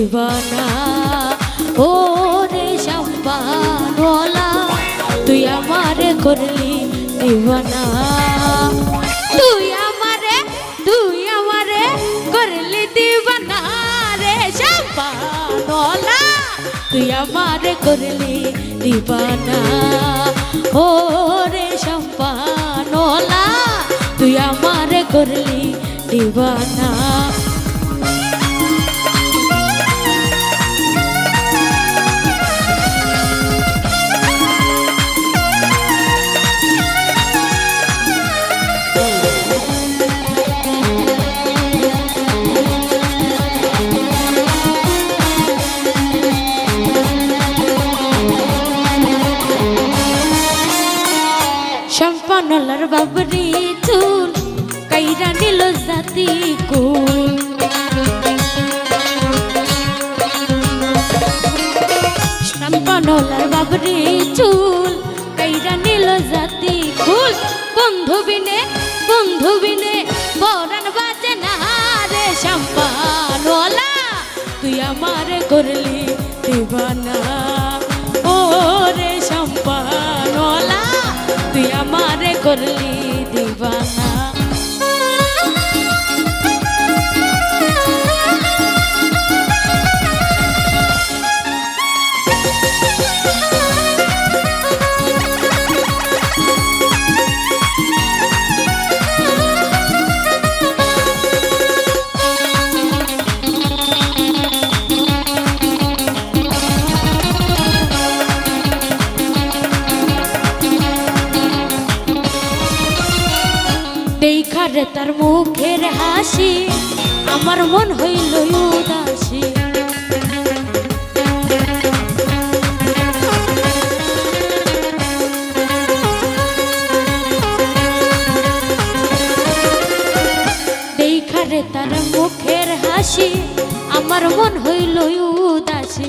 দিবানা ও রে সম্পানলা তুই আমার করলি দিবানা। তুই আমারে তুই আমারে করলি দিবানা রে সম্পানলা তুই আমার করলি দিবানা। ও রে সম্পানলা তুই আমার করলি দিবানা। বাবরি চুল, কাইরা নিল জাতি কুল। সম্পানলার বাবরি চুল, কাইরা নিল জাতি কুল। বন্ধু বিনে বন্ধু বিনে বরান বাজে না রে সম্পানলা তুই আমার করলি দিবানা। দিবানা দেখারে তার মুখের হাসি, আমার মন হইল উদাসী। তার মুখের হাসি, আমার মন হইল উদাসী।